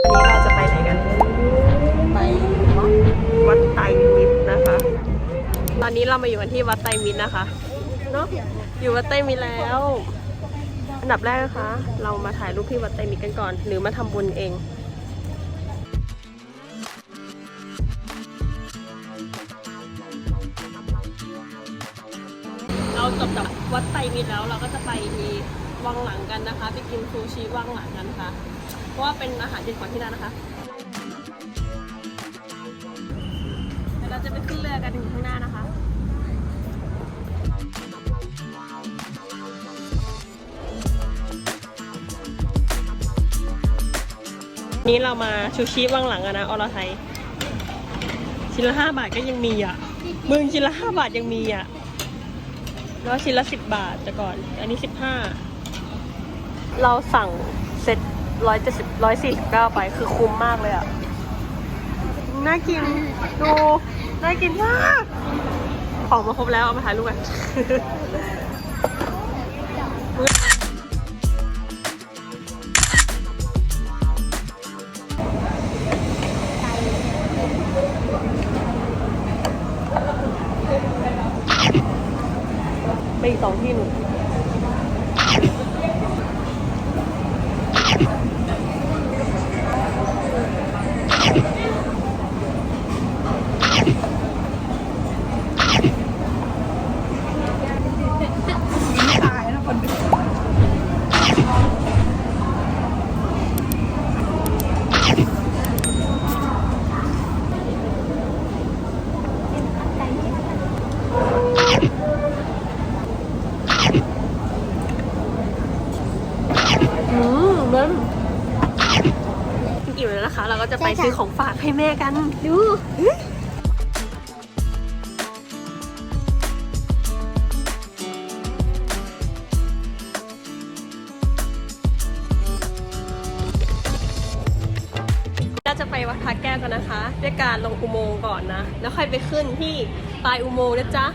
วันนี้เราจะไปไหนกัน ไปวัดวัดไตรมิตรนะคะ ตอนนี้เรามาอยู่กันที่วัดไตรมิตรนะคะเนอะอยู่วัดไตรมิตรแล้ว อันดับแรกนะคะ เรามาถ่ายรูปที่วัดไตรมิตรกันก่อน หรือมาทำบุญเองเราจบจากวัดไตรมิตรแล้วเราก็จะไปที่วังหลังกันนะคะ ไปกินซูชิวังหลังกันค่ะเพ ราะว่าเป็นอาหารเด็ดของที่นั่นนะคะเดี๋ยวเราจะไปขึ้นเรือกันถึงข้างหน้านะคะ นี้เรามาชูชิว่างหลังอะนะอรไทยชิ้นละห้าบาทก็ยังมีอะมึงชิ้นละห้าบาทยังมีอะแล้วชิ้นละสิบบาทแต่ก่อน อันนี้สิบห้าเราสั่งเซ็ต ร้อยเจ็ดสิบร้อยสี่สิบเก้าไปคือคุ้มมากเลยอะ น่ากิน ดู น่ากินมาก ของมาครบแล้ว เอามาถ่ายรูปกันไปอีกสองที่หนูน ตายแล้วคนดู อืมเบิ้ม อิ่มแล้วนะคะ เราก็จะไปซื้อของฝากให้แม่กัน ดูเราจะไปวัดพระแก้วกันนะคะ ด้วยการลงอุโมงค์ก่อนนะ แล้วค่อยไปขึ้นที่ปลายอุโมงค์นะจ๊ะ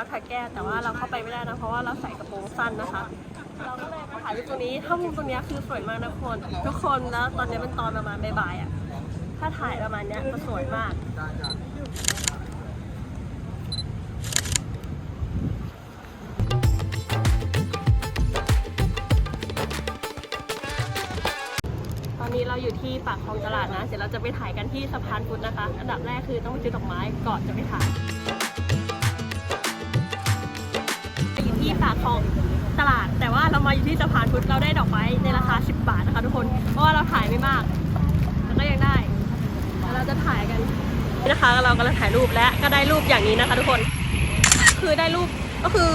วัดพระแก้วแต่ว่าเราเข้าไปไม่ได้นะเพราะว่าเราใส่กระโปรงสั้นนะคะ เราก็เลยมาถ่ายรูปตรงนี้ถ้ามุมตรงนี้คือสวยมากนะคนทุกคนแล้วตอนนี้มันตอนประมาณบ่ายๆอะถ้าถ่ายประมาณเนี้ยจะสวยมากตอนนี้เราอยู่ที่ปากคลองตลาดนะ เดี๋ยวเราจะไปถ่ายกันที่สะพานพุทธนะคะ อันดับแรกคือต้องไปซื้อดอกไม้ก่อนจะไปถ่าย เรามาอยู่ที่สะพานพุทธเราได้ดอกไม้ในราคา 10 บาทนะคะทุกคน เพราะว่าเราถ่ายไม่มากแต่ก็ยังได้แล้วเราจะถ่ายกันนี่นะคะ เรากำลังถ่ายรูปและก็ได้รูปอย่างนี้นะคะ ทุกคน คือได้รูปก็คือ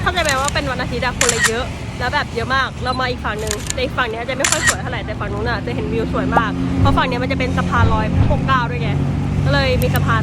เข้าใจไหมว่าเป็นวันอาทิตย์อะคนเลยเยอะ แล้วแบบเยอะมาก เรามาอีกฝั่งหนึ่งแต่อีกฝั่งนี้จะไม่ค่อยสวยเท่าไหร่แต่ฝั่งนู้นอะจะเห็นวิวสวยมาก เพราะฝั่งนี้มันจะเป็นสะพานลอยปกกล้าวด้วยไง ก็เลยมีสะพาน